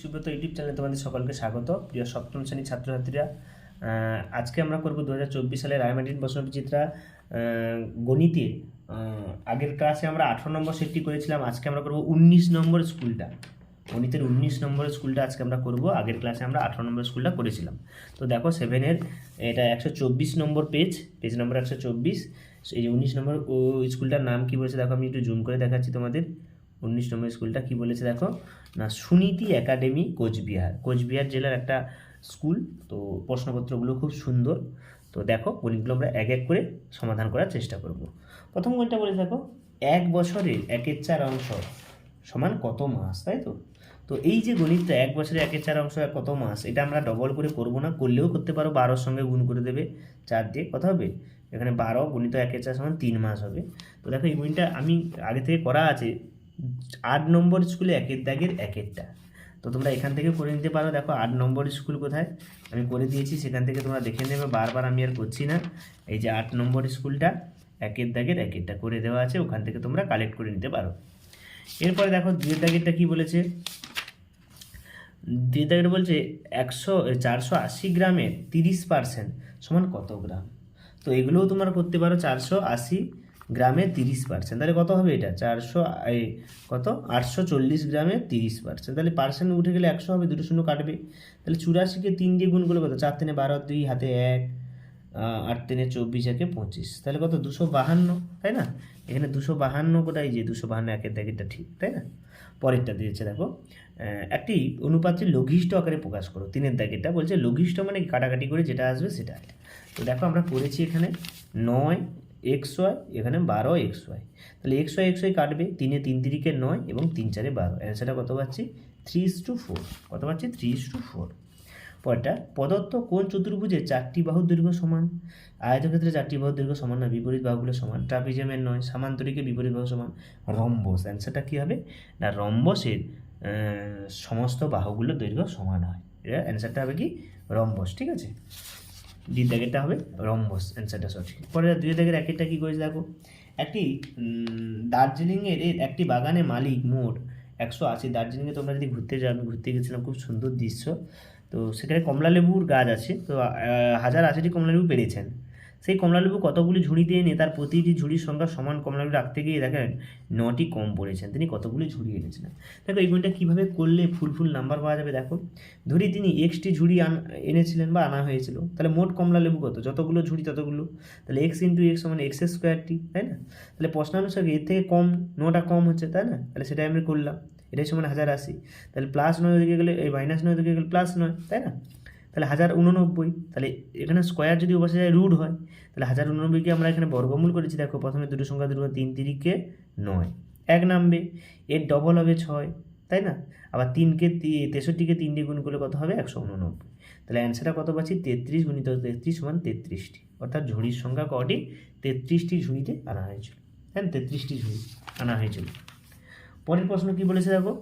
Subrata YouTube চ্যানেলে তোমাদের সকলকে স্বাগত। প্রিয় সপ্তম শ্রেণির ছাত্রছাত্রীরা আজকে আমরা করব দু রায়মাটির প্রশ্নবিচিত্রা আহ, গণিতে। আগের ক্লাসে আমরা আঠারো নম্বর সেটটি করেছিলাম আজকে আমরা করব উনিশ নম্বর স্কুলটা। গণিতের উনিশ নম্বর স্কুলটা আজকে আমরা করব আগের ক্লাসে আমরা আঠারো নম্বর স্কুলটা করেছিলাম। তো দেখো সেভেনের এটা একশো চব্বিশ নম্বর পেজ পেজ নম্বর একশো চব্বিশ। এই যে উনিশ নম্বর স্কুলটার নাম কি বলেছে দেখো আমি একটু জুম করে দেখাচ্ছি তোমাদের। উনিশ নম্বর স্কুলটা কি বলেছে দেখো? না, সুনীতি একাডেমি, কোচবিহার। কোচবিহার জেলার একটা স্কুল, তো প্রশ্নপত্রগুলো খুব সুন্দর। তো দেখো গণিতগুলো আমরা এক এক করে সমাধান করার চেষ্টা করব। প্রথম গণিতটা বলে দেখো, এক বছরের একের চার অংশ সমান কত মাস, তাই তো? তো এই যে গণিতটা, এক বছরে একের চার অংশ কত মাস, এটা আমরা ডবল করে করব না, করলেও করতে পারো, বারোর সঙ্গে গুণ করে দেবে, চার দিয়ে, কত হবে? এখানে বারো, গণিত একের চার সমান তিন মাস হবে। তো দেখো, এই গণিতটা আমি আগে থেকে করা আছে আট নম্বর স্কুলে একের দাগের একেরটা। তো তোমরা এখান থেকে করে নিতে পারো। দেখো, আট নম্বর স্কুল কোথায়? আমি করে দিয়েছি, সেখান থেকে তোমরা দেখে নেবে। বারবার আমি আর করছি না। এই যে আট নম্বর স্কুলটা, একের দাগের একেরটা করে দেওয়া আছে, ওখান থেকে তোমরা কালেক্ট করে নিতে পারো। এরপরে দেখো দুয়ের দাগেরটা কি বলেছে? দুয়ের দাগের বলছে, একশো চারশো আশি গ্রামের তিরিশ পার্সেন্ট সমান কত গ্রাম? তো এগুলোও তোমরা করতে পারো, চারশো আশি গ্রামে তিরিশ পার্সেন্ট তাহলে কত হবে এটা? চারশো কত? আটশো চল্লিশ গ্রামে তিরিশ পার্সেন্ট তাহলে পার্সেন্ট উঠে গেলে একশো হবে, দুটো শূন্য কাটবে। তাহলে চুরাশিকে তিন দিয়ে গুণ করলে কত? চার তিনে বারো, দুই, হাতে এক আট তিনে চব্বিশ, একে পঁচিশ। তাহলে কত? দুশো বাহান্ন, তাই না? এখানে দুশো বাহান্ন কোথায় যে দুশো বাহান্ন একের দাগেরটা ঠিক, তাই না? পরেরটা দিয়েছে, দেখো। একটি অনুপাতটি লঘিষ্ঠ আকারে প্রকাশ করো। তিনের দাগেরটা বলছে, লঘিষ্ঠ মানে কাটাকাটি করে যেটা আসবে সেটা। তো দেখো আমরা করেছি এখানে নয় এক্স ওয়াই এখানে বারো এক্স ওয়াই তাহলে এক্স ওয়াই এক্স ওয়াই কাটবে তিনে তিন তিরিকে নয় এবং তিন চারে বারো। অ্যান্সারটা কত পাচ্ছি? থ্রি ইস টু ফোর কত পাচ্ছি? থ্রি ইস টু ফোর পরটা প্রদত্ত কোন চতুর্ভুজে চারটি বাহুর দৈর্ঘ্য সমান? আয়তক্ষেত্রে চারটি বাহুর দৈর্ঘ্য সমান না বিপরীত বাহুগুলো সমান? ট্রাপিজিয়ামের নয় সামান্তরিকে বিপরীত বাহু সমান? রম্বস। অ্যান্সারটা কী হবে? না, রম্বসের সমস্ত বাহুগুলোর দৈর্ঘ্য সমান হয়। এটা অ্যান্সারটা হবে কি? রম্বস। ঠিক আছে? দুই দাগেরটা হবে, রম্বস অ্যান্সারটা সঠিক। পরে দুই দাগের একটা কী করেছে দেখো? একটি দার্জিলিংয়ের একটি বাগানে মালিক মোট একশো আশি। দার্জিলিংয়ে তোমরা যদি ঘুরতে যাও আমি ঘুরতে গেছিলাম, খুব সুন্দর দৃশ্য। তো সেখানে কমলালেবুর গাছ আছে, তো হাজার আশিটি কমলালেবু পেরেছেন। সেই কমলালেবু কতগুলি ঝুড়িতে এনে তার প্রতিটি ঝুড়ির সংখ্যা সমান কমলালেবু রাখতে গিয়ে দেখেন নটি কম পড়েছেন। তিনি কতগুলি ঝুড়ি এনেছিলেন? দেখো, এই গুণটা কীভাবে করলে ফুল ফুল নাম্বার পাওয়া যাবে দেখো। ধরি, তিনি এক্সটি ঝুড়ি আন, এনেছিলেন বা আনা হয়েছিল। তাহলে মোট কমলা লেবু কত? যতগুলো ঝুড়ি, ততগুলো। তাহলে এক্স ইন্টু এক্স মানে এক্স স্কোয়ারটি তাই না? তাহলে প্রশ্নানুসারে এর থেকে কম, নটা কম হচ্ছে, তাই না? তাহলে সেটাই আমি করলাম। এটাই সমান হাজার আশি। তাহলে প্লাস নয় দিকে গেলে, এই মাইনাস নয় দিকে গেলে প্লাস নয়, তাই না? তাহলে হাজার উননব্বই, তাহলে এখানে স্কোয়ার যদি বসে যায় রুট হয়, তাহলে হাজার উননব্বইকে আমরা এখানে বর্গমূল করেছি, দেখো প্রথমে দুটো সংখ্যা দুটো তিন তিরিকে নয়। এক নামবে, এর ডবল হবে ছয়, তাই না? আবার তিনকে তেষট্টিকে তিন দিয়ে গুণ করলে কত হবে? একশো উননব্বই। তাহলে অ্যান্সারটা কত পাচ্ছি? তেত্রিশ গুণিত তেত্রিশ সমান তেত্রিশটি। অর্থাৎ ঝুড়ির সংখ্যা কটি? তেত্রিশটি ঝুড়িতে আনা হয়েছিল। হ্যাঁ তেত্রিশটি ঝুড়ি আনা হয়েছিল। পরের প্রশ্ন কি বলেছে দেখো?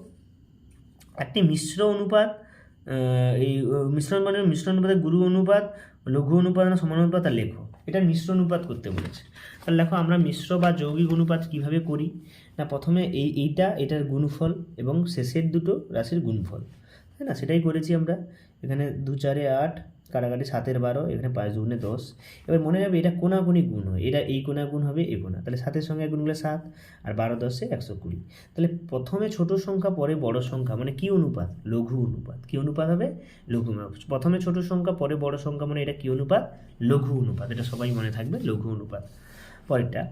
একটি মিশ্র অনুপাত এই মিশ্রণ মানে মিশ্র অনুপাতে গুরু অনুপাত, লঘু অনুপাত না সমান অনুপাত আর লেখো। এটা মিশ্র অনুপাত করতে বলেছে। তাহলে দেখো, আমরা মিশ্র বা যৌগিক অনুপাত কীভাবে করি? না, প্রথমে এই, এইটা, এটার গুণফল এবং শেষের দুটো রাশির গুণফল। তাই না? সেটাই করেছি আমরা। এখানে দু, চারে আট কাটাকাটি সাতের বারো, এখানে পাঁচ দুগুণে দশ। এবার মনে রাখবে এটা কোনাকুনি গুণ হয়। এটা এই কোনা গুণ হবে, এই কোনা তাহলে সাতের সঙ্গে গুণ করলে সাত, আর বারো দশে একশো কুড়ি। তাহলে প্রথমে ছোট সংখ্যা, পরে বড় সংখ্যা মানে কি অনুপাত? লঘু অনুপাত। কি অনুপাত হবে? লঘু প্রথমে ছোট সংখ্যা, পরে বড় সংখ্যা মানে এটা কি অনুপাত? লঘু অনুপাত। এটা সবাই মনে থাকবে, লঘু অনুপাত। পরেরটা,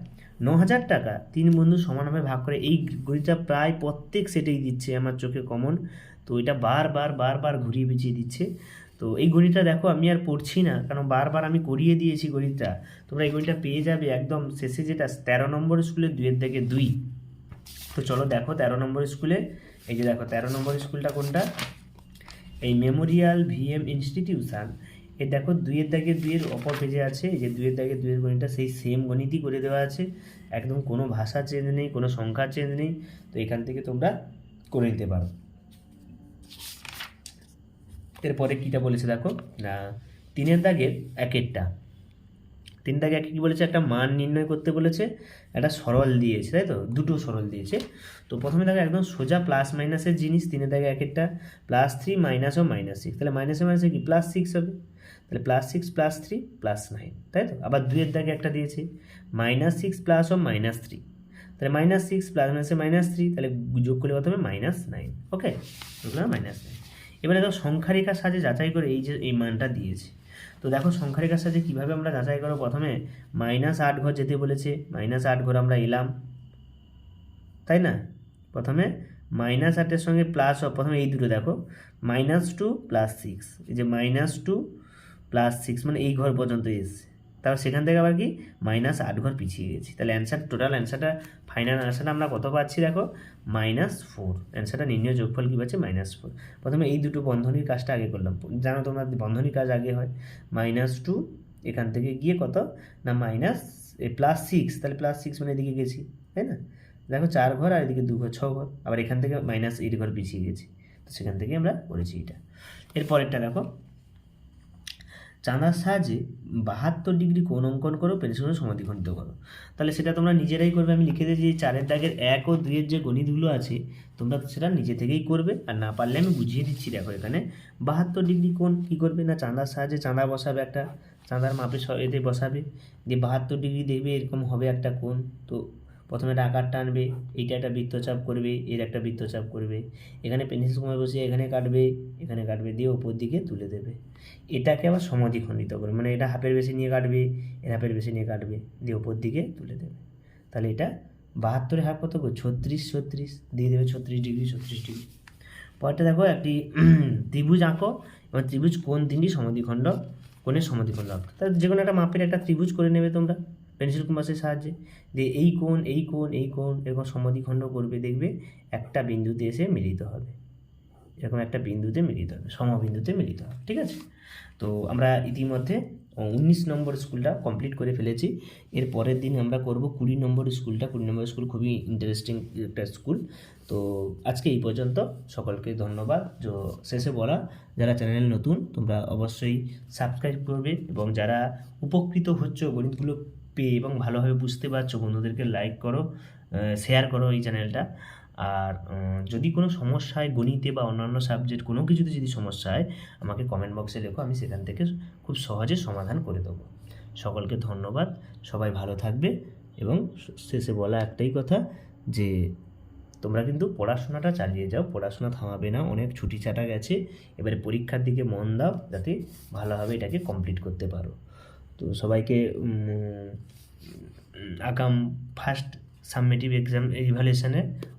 ন হাজার টাকা তিন বন্ধু সমানভাবে ভাগ করে। এই গণিতটা প্রায় প্রত্যেক সেটেই দিচ্ছে আমার চোখে কমন। তো এটা বারবার বারবার ঘুরিয়ে পিছিয়ে দিচ্ছে। তো এই গণিতটা দেখো আমি আর পড়ছি না কারণ বারবার আমি করিয়ে দিয়েছি গণিতটা। তোমরা এই গণিতটা পেয়ে যাবে একদম শেষে যেটা, তেরো নম্বর স্কুলে দুইয়ের থেকে দুই। তো চলো দেখো তেরো নম্বর স্কুলে, এই যে দেখো তেরো নম্বর স্কুলটা কোনটা? এই মেমোরিয়াল ভিএম ইনস্টিটিউশন। এর দেখো দুইয়ের দাগে দুইয়ের অপর পেজে আছে যে দুইয়ের দাগে দুইয়ের গণিতটা সেই সেম গণিতই করে দেওয়া আছে। একদম কোনো ভাষা চেঞ্জ নেই, কোনো সংখ্যা চেঞ্জ নেই। তো এখান থেকে তোমরা করে নিতে পারো। এরপরে কীটা বলেছে দেখো? তিনের দাগের একেরটা। তিন দাগে একে কী বলেছে? একটা মান নির্ণয় করতে বলেছে, একটা সরল দিয়েছে, তাই তো? দুটো সরল দিয়েছে। তো প্রথমে দেখো একদম সোজা প্লাস মাইনাসের জিনিস, তিনের দাগে এক একটা প্লাস থ্রি মাইনাস ও মাইনাস সিক্স তাহলে মাইনাসে মাইনাসে কি? প্লাস সিক্স হবে। তাহলে plus six plus three plus nine তাই তো? আবার দুইয়ের দাগে একটা দিয়েছে। মাইনাস সিক্স প্লাস ও মাইনাস থ্রি তাহলে মাইনাস সিক্স প্লাস মাইনাসে মাইনাস থ্রি তাহলে যোগ করলে কত হবে? মাইনাস নাইন ওকে ওগুলো মাইনাস নাইন এবারে দেখো সংখ্যারেখার সাহায্যে যাচাই করে এই যে, এই মানটা দিয়েছে। তো দেখো সংখ্যারেখার সাহায্যে কীভাবে আমরা যাচাই করো প্রথমে মাইনাস আট ঘর যেতে বলেছে মাইনাস আট ঘর আমরা এলাম। তাই না? প্রথমে মাইনাস আটের সঙ্গে প্লাস প্রথমে এই দুটো দেখো মাইনাস টু প্লাস সিক্স এই যে মাইনাস টু প্লাস সিক্স মানে এই ঘর পর্যন্ত এসছে। তারপর সেখান থেকে আবার কি? মাইনাস আট ঘর পিছিয়ে গেছি। তাহলে অ্যান্সার টোটাল অ্যান্সারটা ফাইনাল অ্যান্সারটা আমরা কত পাচ্ছি দেখো? মাইনাস ফোর অ্যান্সারটা নির্ণয় যোগফল কী পাচ্ছে? মাইনাস ফোর প্রথমে এই দুটো বন্ধনীর কাজটা আগে করলাম। জানো তোমরা বন্ধনীর কাজ আগে হয়। মাইনাস টু এখান থেকে গিয়ে কত? না মাইনাস প্লাস সিক্স তাহলে প্লাস সিক্স মানে এদিকে গেছি, তাই না? দেখো চার ঘর আর এদিকে দু ঘর, ছ ঘর। আবার এখান থেকে মাইনাস এইট ঘর পিছিয়ে গেছি। তো সেখান থেকে আমরা করেছি এটা। এরপরেরটা দেখো। চাঁদার সাহায্যে বাহাত্তর ডিগ্রি কোণ অঙ্কন করো পেন্সিলের সমাধিখণ্ডিত করো। তাহলে সেটা তোমরা নিজেরাই করবে। আমি লিখে দিয়েছি, চারের দাগের এক ও দুইয়ের যে গণিতগুলো আছে, তোমরা সেটা নিজে থেকেই করবে। আর না পারলে আমি বুঝিয়ে দিচ্ছি, দেখো এখানে বাহাত্তর ডিগ্রি কোণ কী করবে? না চাঁদার সাহায্যে চাঁদা বসাবে একটা, চাঁদার মাপে এতে বসাবে। দিয়ে বাহাত্তর ডিগ্রি দেখবে এরকম হবে একটা কোণ। তো প্রথমে একটা আকার টানবে, এইটা একটা বৃত্তচাপ করবে, এর একটা বৃত্তচাপ করবে। এখানে পেন্সিল সময় বসিয়ে এখানে কাটবে এখানে কাটবে, দিয়ে ওপর দিকে তুলে দেবে। এটাকে আবার সমাধিখণ্ডিত করে মানে এটা হাফের বেশি নিয়ে কাটবে, এর হাফের বেশি নিয়ে কাটবে, দিয়ে ওপর দিকে তুলে দেবে। তাহলে এটা বাহাত্তরে হাফ কত ছত্রিশ ছত্রিশ, দিয়ে দেবে ছত্রিশ ডিগ্রি ছত্রিশ ডিগ্রি। পরেরটা দেখো, একটি ত্রিভুজ আঁকো, এবং ত্রিভুজ কোন তিনটি সমাধিখণ্ড, কোণের সমাধিখণ্ড আঁকো। তাহলে যে কোনো একটা মাপের একটা ত্রিভুজ করে নেবে তোমরা। পেন্সিল কম্পাসের সাহায্যে, দিয়ে এই কোণ এই কোণ এই কোণ এরকম সমাধিখণ্ড করবে, দেখবে একটা বিন্দুতে এসে মিলিত হবে। এরকম একটা বিন্দুতে মিলিত হবে, সমবিন্দুতে মিলিত হবে, ঠিক আছে? তো আমরা ইতিমধ্যে উনিশ নম্বর স্কুলটা কমপ্লিট করে ফেলেছি। এর পরের দিন আমরা করব কুড়ি নম্বর স্কুলটা। কুড়ি নম্বর স্কুল খুবই ইন্টারেস্টিং একটা স্কুল। তো আজকে এই পর্যন্ত। সকলকে ধন্যবাদ। তো শেষে বলা, যারা চ্যানেল নতুন, তোমরা অবশ্যই সাবস্ক্রাইব করবে এবং যারা উপকৃত হচ্ছ গণিতগুলো পেয়ে এবং ভালোভাবে বুঝতে পারছ, বন্ধুদেরকে লাইক করো শেয়ার করো এই চ্যানেলটা আর যদি কোনো সমস্যা হয় গণিতে বা অন্যান্য সাবজেক্ট কোনো কিছুতে যদি সমস্যা হয়, আমাকে কমেন্ট বক্সে লেখো, আমি সেখান থেকে খুব সহজে সমাধান করে দেবো। সকলকে ধন্যবাদ, সবাই ভালো থাকবে এবং শেষে বলা একটাই কথা যে, তোমরা কিন্তু পড়াশোনাটা চালিয়ে যাও, পড়াশোনা থামাবে না, অনেক ছুটি ছাটা গেছে, এবারে পরীক্ষার দিকে মন দাও, যাতে ভালোভাবে এটাকে কমপ্লিট করতে পারো। তো সবাইকে আগাম ফার্স্ট সাবমিটিভ এক্সাম ইভ্যালুয়েশনে